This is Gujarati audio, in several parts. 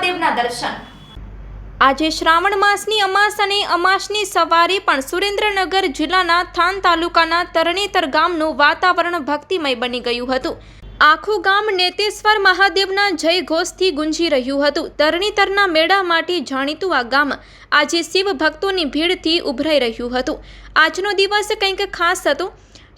મહાદેવના દર્શન. આજે શ્રાવણ માસની અમાસ અને અમાસની સવારે પણ સુરેન્દ્રનગર જિલ્લાના થાન તાલુકાના તરણેતર ગામનું વાતાવરણ ભક્તિમય બની ગયું હતું. આખું ગામ નેતેશ્વર મહાદેવના જય ઘોષથી ગુંજી રહ્યું હતું. તરણેતરના મેળા માટે જાણીતું આ ગામ આજે શિવ ભક્તોની ભીડથી ઉભરાઈ રહ્યું હતું. આજનો દિવસ કંઈક ખાસ હતો.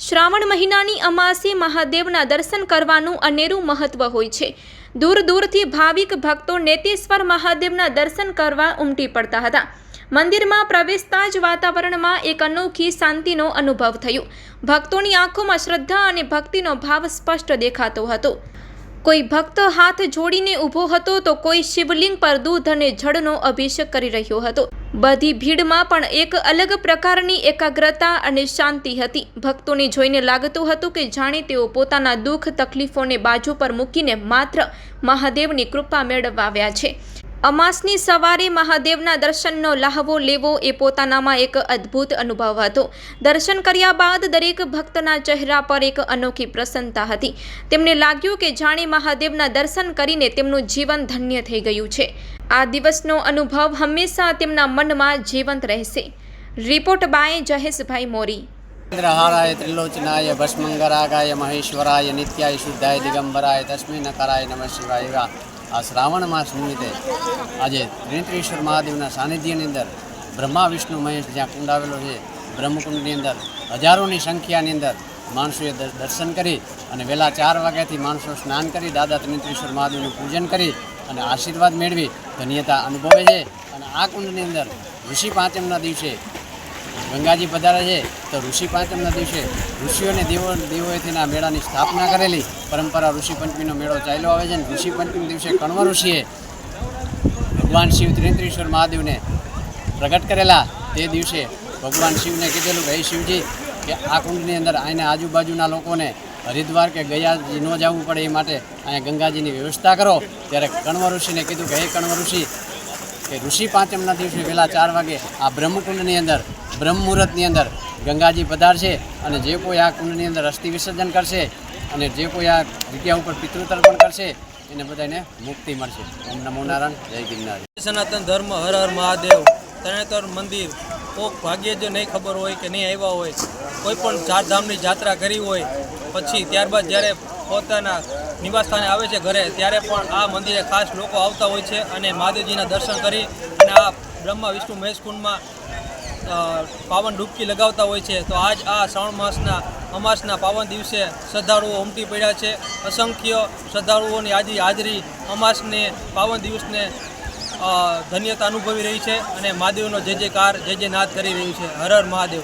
શ્રાવણ મહિનાની અમાસે મહાદેવના દર્શન કરવાનું અનેરું મહત્વ હોય છે. દૂર દૂરથી ભાવિક ભક્તો નેતેશ્વર મહાદેવના દર્શન કરવા ઉમટી પડતા હતા. મંદિરમાં પ્રવેશતા જ વાતાવરણમાં એક અનોખી શાંતિનો અનુભવ થયો. ભક્તોની આંખોમાં શ્રદ્ધા અને ભક્તિનો ભાવ સ્પષ્ટ દેખાતો હતો. કોઈ ભક્ત હાથ જોડીને ઊભો હતો તો કોઈ શિવલિંગ પર દૂધ અને જળનો અભિષેક કરી રહ્યો હતો. બધી ભીડમાં પણ એક અલગ પ્રકારની એકાગ્રતા અને શાંતિ હતી. ભક્તોને જોઈને લાગતું હતું કે જાણે તેઓ પોતાના દુઃખ તકલીફોને બાજુ પર મૂકીને માત્ર મહાદેવની કૃપા મેળવવા આવ્યા છે. અમાસની સવારે મહાદેવના દર્શનનો લાહવો લેવો એ પોતાનામાં એક અદ્ભુત અનુભવ હતો. દર્શન કર્યા બાદ દરેક ભક્તના ચહેરા પર એક અનોખી પ્રસન્નતા હતી. તેમને લાગ્યું કે જાણે મહાદેવના દર્શન કરીને તેમનું જીવન ધન્ય થઈ ગયું છે. આ દિવસનો અનુભવ હંમેશા તેમના મનમાં જીવંત રહેશે. રિપોર્ટ બાય જહેશભાઈ મોરી. ચંદ્રહારાય ત્રિલોચનાય, ભસ્મંગરાગાય, મહેશ્વરાય, નિત્યાય શુદ્ધાય, દિગંબરાય તસ્मै નકારાય નમઃ શિવાય. આ શ્રાવણ માસ નિમિત્તે આજે ત્રિનેત્રેશ્વર મહાદેવના સાનિધ્યની અંદર બ્રહ્મા, વિષ્ણુ, મહેશ જ્યાં કુંડ આવેલો છે, બ્રહ્મકુંડની અંદર હજારોની સંખ્યાની અંદર માણસોએ દર્શન કરી અને વહેલા ચાર વાગ્યાથી માણસો સ્નાન કરી, દાદા ત્રિનેત્રેશ્વર મહાદેવનું પૂજન કરી અને આશીર્વાદ મેળવી. ધન્યતા અનુભવે છે. અને આ કુંડની અંદર ઋષિ પાંચમના દિવસે ગંગાજી પધારે છે. તો ઋષિ પાંચમના દિવસે ઋષિઓને દેવો દેવોએથી આ મેળાની સ્થાપના કરેલી. પરંપરા ઋષિ પંચમીનો મેળો ચાલ્યો આવે છે અને ઋષિ દિવસે કણવ ઋષિએ ભગવાન શિવ ત્રિનેત્રેશ્વર મહાદેવને પ્રગટ કરેલા. તે દિવસે ભગવાન શિવને કીધેલું કે શિવજી, કે આ કુંડની અંદર અહીંના આજુબાજુના લોકોને હરિદ્વાર કે ગયા ન જવું પડે એ માટે અહીંયા ગંગાજીની વ્યવસ્થા કરો. ત્યારે કણવ ઋષિને કીધું કે, હે કણવ ઋષિ, કે ઋષિ પાંચમના દિવસે વહેલા ચાર વાગે આ બ્રહ્મકુંડની અંદર બ્રહ્મ મુહૂર્તની અંદર ગંગાજી પધારશે અને જે કોઈ આ કુંડની અંદર અસ્થિ વિસર્જન કરશે અને જે કોઈ આ જગ્યા ઉપર પિતૃતર્પણ કરશે, એને બધાને મુક્તિ મળશે. ઓમ નમો નારાયણ, જય ગિરનાર. સનાતન ધર્મ, હર હર મહાદેવ, તરણેતર મંદિર, કોક ભાગ્યે જો નહીં ખબર હોય કે નહીં આવ્યા હોય, કોઈ પણ ચાર ધામની જાત્રા કરી હોય, પછી ત્યારબાદ જ્યારે પોતાના નિવાસસ્થાને આવે છે ઘરે, ત્યારે પણ આ મંદિરે ખાસ લોકો આવતા હોય છે અને મહાદેવજીના દર્શન કરી અને આ બ્રહ્મા, વિષ્ણુ મહેશ કુંડમાં પાવન ડૂબકી લગાવતા હોય છે. તો આજ આ શ્રાવણ માસના, અમાસના પાવન દિવસે શ્રદ્ધાળુઓ ઉમટી પડ્યા છે. અસંખ્ય શ્રદ્ધાળુઓની આજે હાજરી અમાસને, પાવન દિવસને ધન્યતા અનુભવી રહી છે અને મહાદેવનો જય જયકાર જય જય નાદ કરી રહ્યું છે. હર હર મહાદેવ.